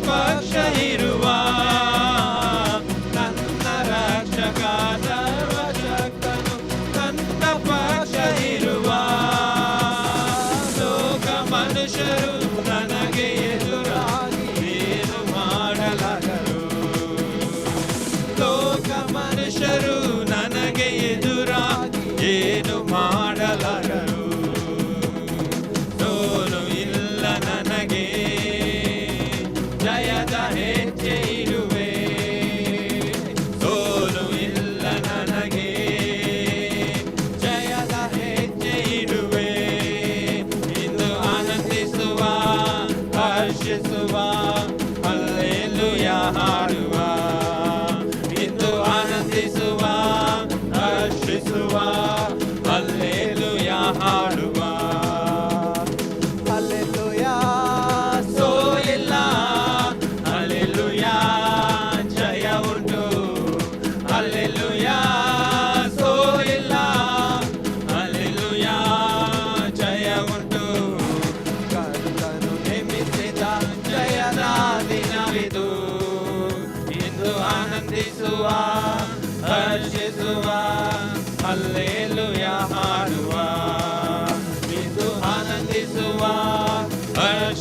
Tupac Shahiru.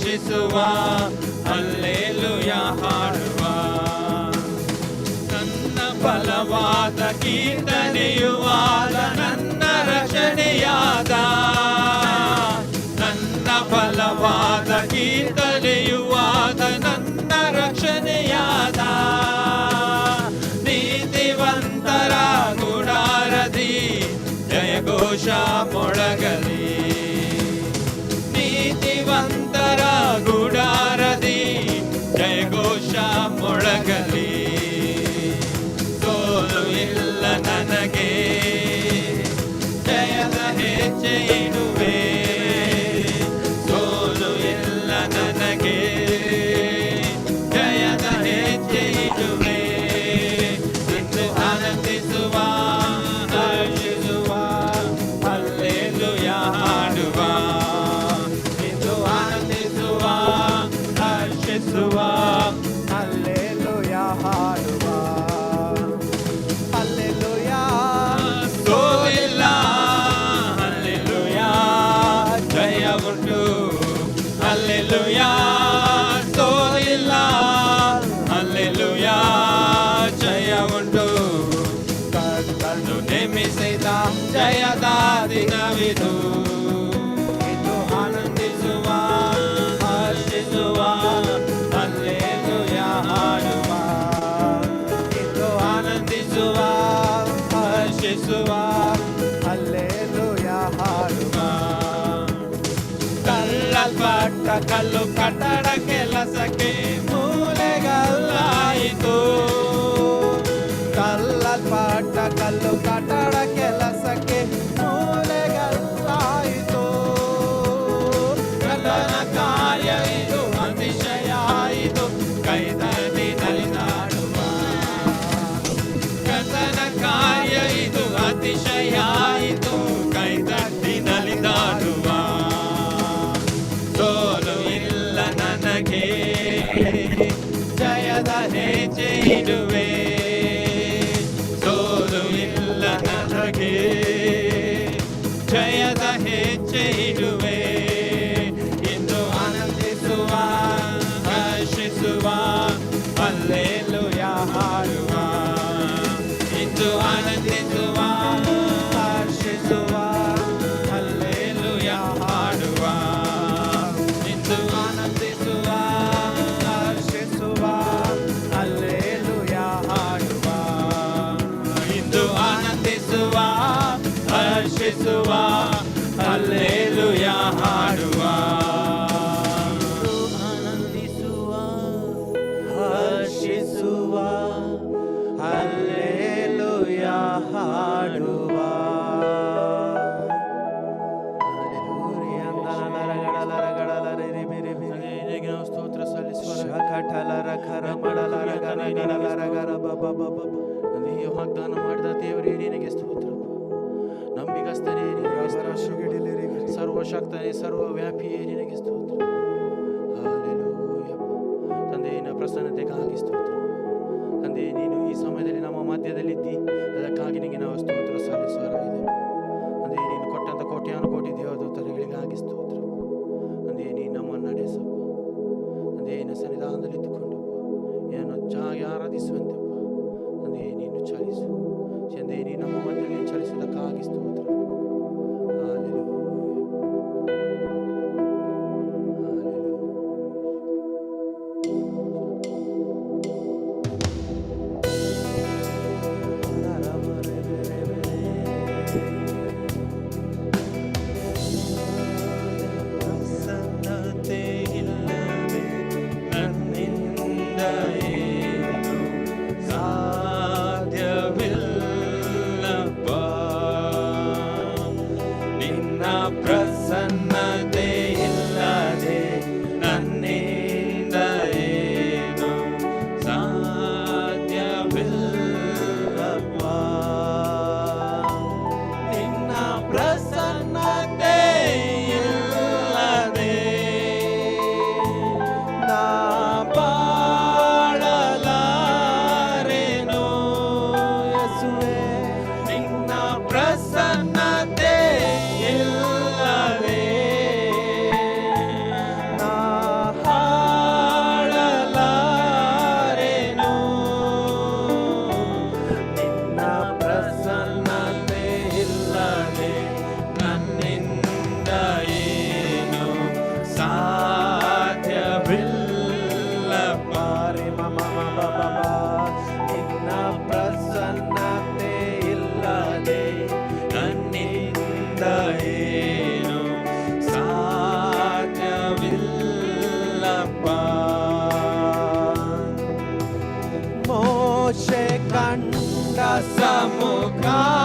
ಸ್ತುತಿಸುವ ಅಲ್ಲೇಲುಯ ಹಾಡುವ. ನನ್ನ ಬಲವಾದ ಕೀರ್ತನೆಯುವಾದನ ಉಂಟು ಕಣ್ಣು ನೇಮಿಸಿದ ಜಯದಾದಿ ನವಿದು caída. ಸರ್ವಶಕ್ತನೇ, ಸರ್ವವ್ಯಾಪಿಯೇ ನಿನಗೆ ಸ್ತೋತ್ರ. ತಂದೆಯ ಪ್ರಸನ್ನತೆಗಾಗಿ ಸ್ತೋತ್ರ. ತಂದೆ, ನೀನು ಈ ಸಮಯದಲ್ಲಿ ನಮ್ಮ ಮಧ್ಯದಲ್ಲಿದ್ದಿ. ಅದಕ್ಕಾಗಿ ನಿನಗೆ ನಾವು ಸ್ತೋತ್ರ ಸಲ್ಲಿಸುವ ತಂದೆ, ನೀನು ಕೊಟ್ಟಂತ ಕೋಟ್ಯಾನು ಅದು ದೇವದೂತರುಗಳಿಗಾಗಿ ಸ್ತೋತ್ರ. Samuca.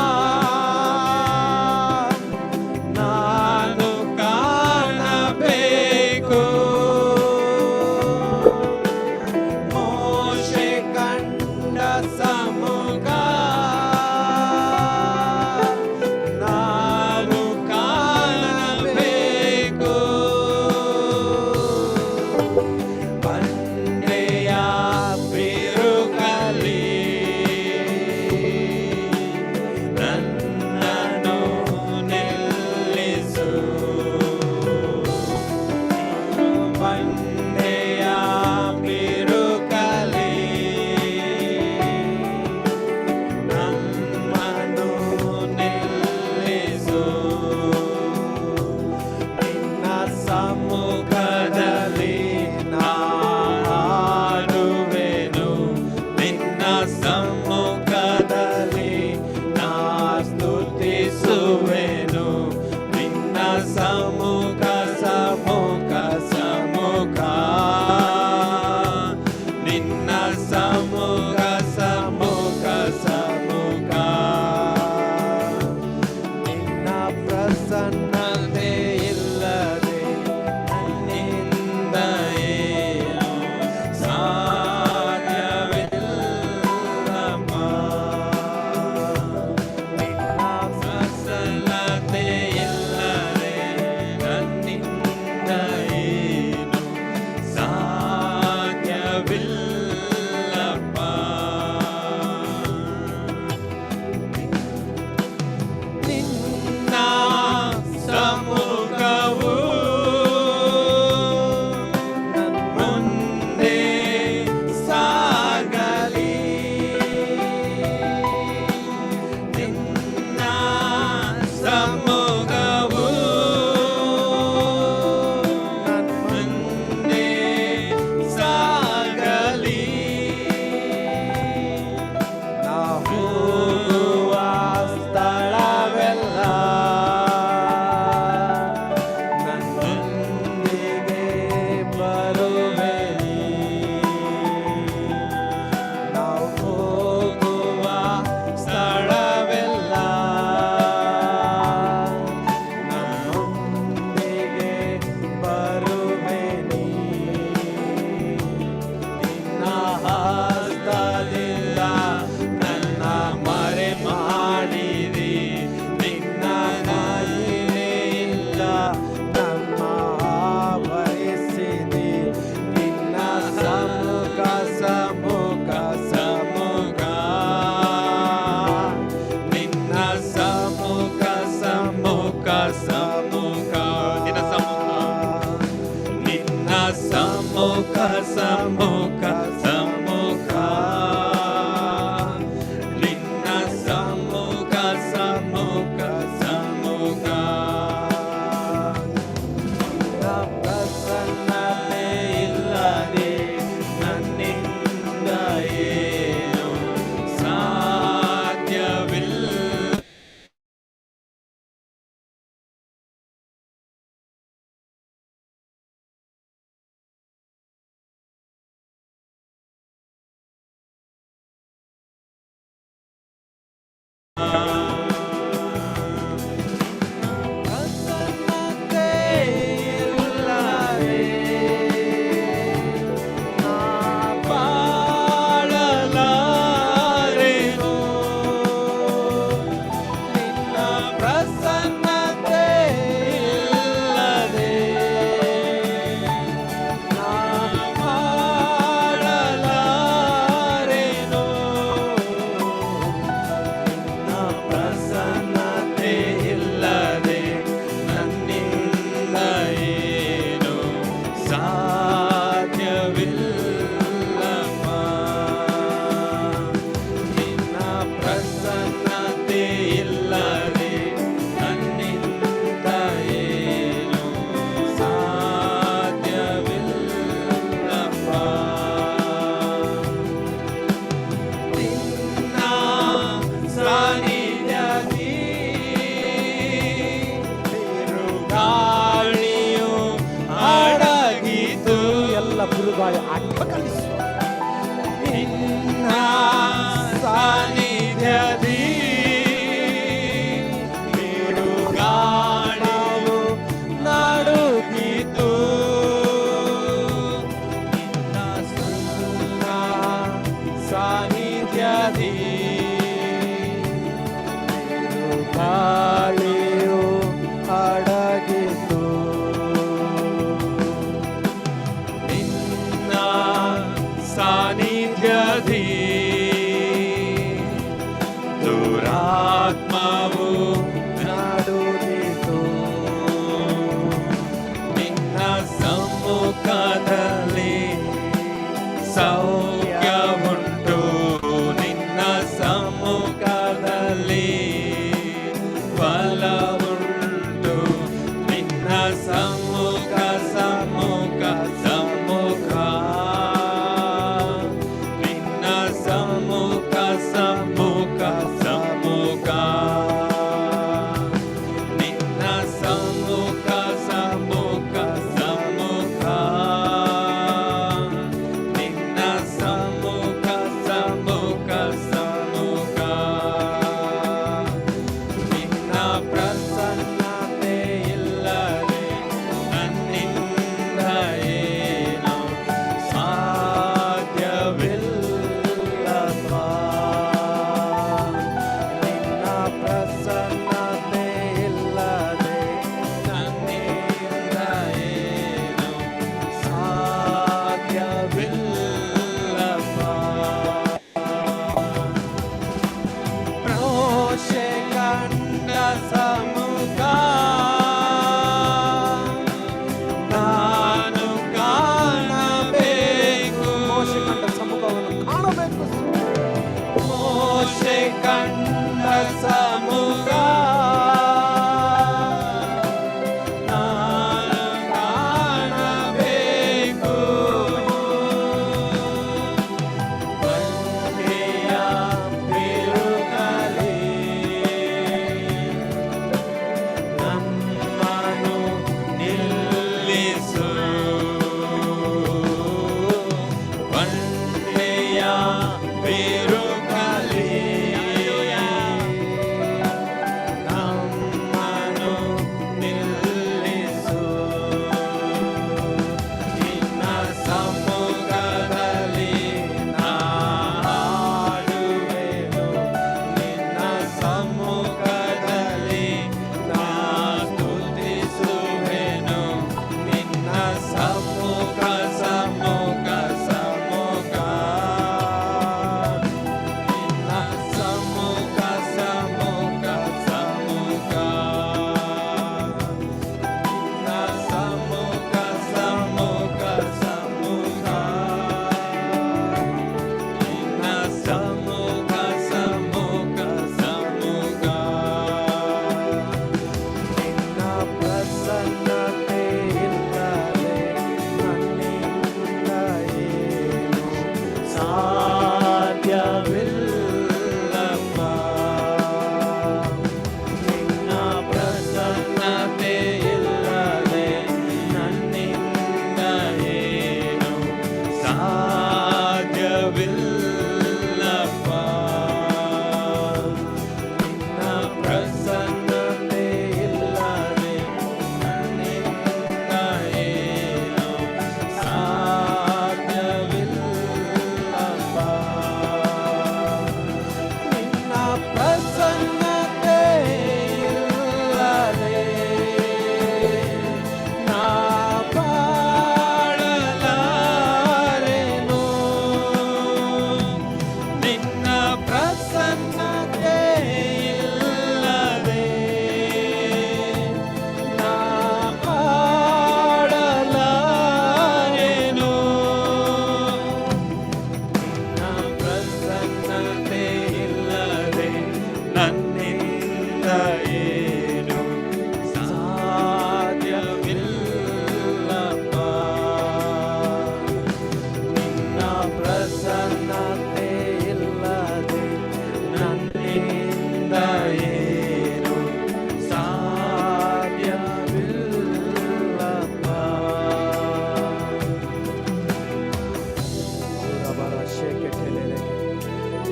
Hallelujah. I totally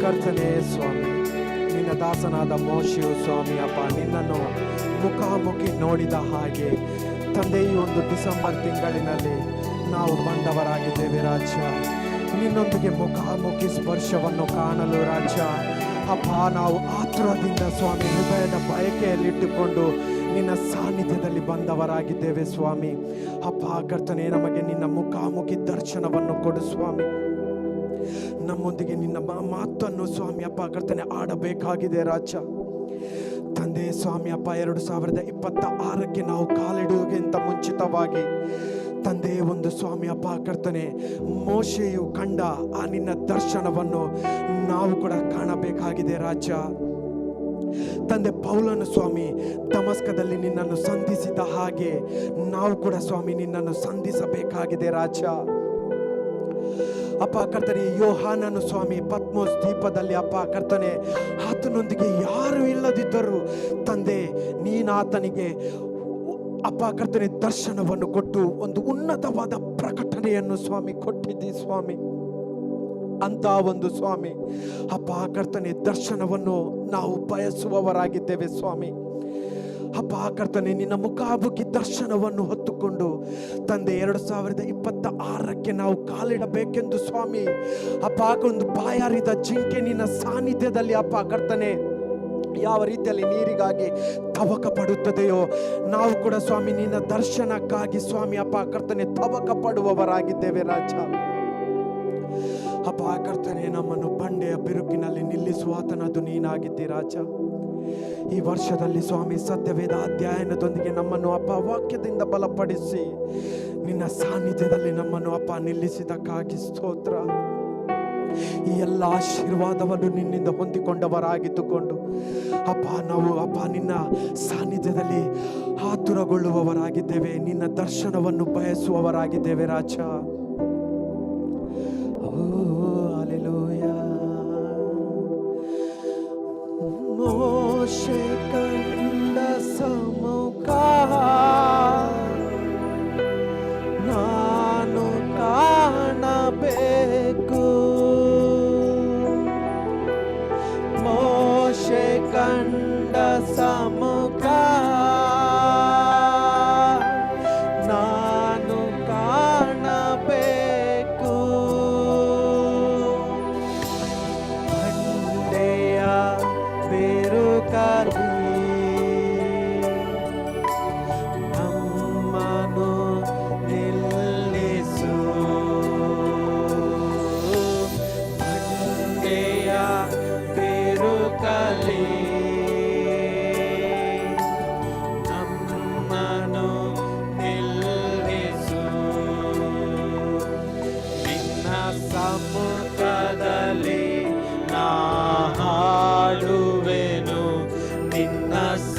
ಕರ್ತನೇ ಸ್ವಾಮಿ, ನಿನ್ನ ದಾಸನಾದ ಮೋಶಿಯು ಸ್ವಾಮಿ ಅಪ್ಪ, ನಿನ್ನನ್ನು ಮುಖಾಮುಖಿ ನೋಡಿದ ಹಾಗೆ ತಂದೆಯ ಒಂದು ಡಿಸೆಂಬರ್ ತಿಂಗಳಿನಲ್ಲಿ ನಾವು ಬಂದವರಾಗಿದ್ದೇವೆ ರಾಜ್ಯ. ನಿನ್ನೊಂದಿಗೆ ಮುಖಾಮುಖಿ ಸ್ಪರ್ಶವನ್ನು ಕಾಣಲು ರಾಜ್ಯ. ಅಪ್ಪ, ನಾವು ಆತುರದಿಂದ ಸ್ವಾಮಿ ಹೃದಯದ ಬಯಕೆಯಲ್ಲಿಟ್ಟುಕೊಂಡು ನಿನ್ನ ಸಾನ್ನಿಧ್ಯದಲ್ಲಿ ಬಂದವರಾಗಿದ್ದೇವೆ ಸ್ವಾಮಿ. ಅಪ್ಪ, ಕರ್ತನೆ, ನಮಗೆ ನಿನ್ನ ಮುಖಾಮುಖಿ ದರ್ಶನವನ್ನು ಕೊಡು ಸ್ವಾಮಿ. ನಮ್ಮೊಂದಿಗೆ ನಿನ್ನ ಮಾತನ್ನು ಸ್ವಾಮಿ ಅಪ್ಪ, ಕರ್ತನೆ, ಆಡಬೇಕಾಗಿದೆ ರಾಜ. ತಂದೆ, ಸ್ವಾಮಿ ಅಪ್ಪ, ಎರಡು ಸಾವಿರದ ಇಪ್ಪತ್ತ ಆರಕ್ಕೆ ನಾವು ಕಾಲಿಡುವುದಕ್ಕಿಂತ ಮುಂಚಿತವಾಗಿ ತಂದೆ ಒಂದು ಸ್ವಾಮಿ ಅಪ್ಪ ಕರ್ತನೆ, ಮೋಶೆಯು ಕಂಡ ಆ ನಿನ್ನ ದರ್ಶನವನ್ನು ನಾವು ಕೂಡ ಕಾಣಬೇಕಾಗಿದೆ ರಾಜ. ತಂದೆ ಪೌಲನು ಸ್ವಾಮಿ, ದಮಸ್ಕದಲ್ಲಿ ನಿನ್ನನ್ನು ಸಂಧಿಸಿದ ಹಾಗೆ ನಾವು ಕೂಡ ಸ್ವಾಮಿ ನಿನ್ನನ್ನು ಸಂಧಿಸಬೇಕಾಗಿದೆ ರಾಜ. ಅಪ್ಪ ಕರ್ತನೆ, ಯೋಹಾನನು ಸ್ವಾಮಿ ಪದ್ಮೋಸ್ ದೀಪದಲ್ಲಿ ಅಪ್ಪ ಕರ್ತನೆ, ಆತನೊಂದಿಗೆ ಯಾರು ಇಲ್ಲದಿದ್ದರು ತಂದೆ, ನೀನಾತನಿಗೆ ಅಪ್ಪ ಕರ್ತನೆ, ದರ್ಶನವನ್ನು ಕೊಟ್ಟು ಒಂದು ಉನ್ನತವಾದ ಪ್ರಕಟಣೆಯನ್ನು ಸ್ವಾಮಿ ಕೊಟ್ಟಿದ್ದಿ ಸ್ವಾಮಿ. ಅಂತ ಒಂದು ಸ್ವಾಮಿ, ಅಪ್ಪ ಕರ್ತನೆ, ದರ್ಶನವನ್ನು ನಾವು ಬಯಸುವವರಾಗಿದ್ದೇವೆ ಸ್ವಾಮಿ. ಅಪ್ಪ ಕರ್ತನೆ, ನಿನ್ನ ಮುಖಾಮುಖಿ ದರ್ಶನವನ್ನು ಹೊತ್ತುಕೊಂಡು ತಂದೆ, ಎರಡು ಸಾವಿರದ ಇಪ್ಪತ್ತ ಆರಕ್ಕೆ ನಾವು ಕಾಲಿಡಬೇಕೆಂದು ಸ್ವಾಮಿ, ಅಪ್ಪ, ಒಂದು ಬಾಯಾರಿದ ಜಿಂಕೆ ನಿನ್ನ ಸಾನ್ನಿಧ್ಯದಲ್ಲಿ ಅಪ್ಪ ಕರ್ತನೆ ಯಾವ ರೀತಿಯಲ್ಲಿ ನೀರಿಗಾಗಿ ತವಕ ಪಡುತ್ತದೆಯೋ ನಾವು ಕೂಡ ಸ್ವಾಮಿ ನಿನ್ನ ದರ್ಶನಕ್ಕಾಗಿ ಸ್ವಾಮಿ ಅಪ್ಪ ಕರ್ತನೆ ತವಕ ಪಡುವವರಾಗಿದ್ದೇವೆ ರಾಜ. ಅಪ್ಪ ಕರ್ತನೆ ನಮ್ಮನ್ನು ಬಂಡೆಯ ಬಿರುಕಿನಲ್ಲಿ ನಿಲ್ಲಿಸುವಾತನದು ನೀನಾಗಿದ್ದಿ ರಾಜ. ಈ ವರ್ಷದಲ್ಲಿ ಸ್ವಾಮಿ ಸತ್ಯವೇದ ಅಧ್ಯಯನದೊಂದಿಗೆ ನಮ್ಮನ್ನು ಅಪ್ಪ ವಾಕ್ಯದಿಂದ ಬಲಪಡಿಸಿ, ನಿನ್ನ ಸಾನ್ನಿಧ್ಯದಲ್ಲಿ ನಮ್ಮನ್ನು ಅಪ್ಪ ನಿಲ್ಲಿಸಿದಕ್ಕಾಗಿ ಸ್ತೋತ್ರ. ಈ ಎಲ್ಲ ಆಶೀರ್ವಾದವನ್ನು ನಿನ್ನಿಂದ ಹೊಂದಿಕೊಂಡವರಾಗಿದ್ದುಕೊಂಡು, ಅಪ್ಪ, ನಾವು, ಅಪ್ಪ, ನಿನ್ನ ಸಾನ್ನಿಧ್ಯದಲ್ಲಿ ಆತುರಗೊಳ್ಳುವವರಾಗಿದ್ದೇವೆ, ನಿನ್ನ ದರ್ಶನವನ್ನು ಬಯಸುವವರಾಗಿದ್ದೇವೆ ರಾಜ. ನಿನ್ನ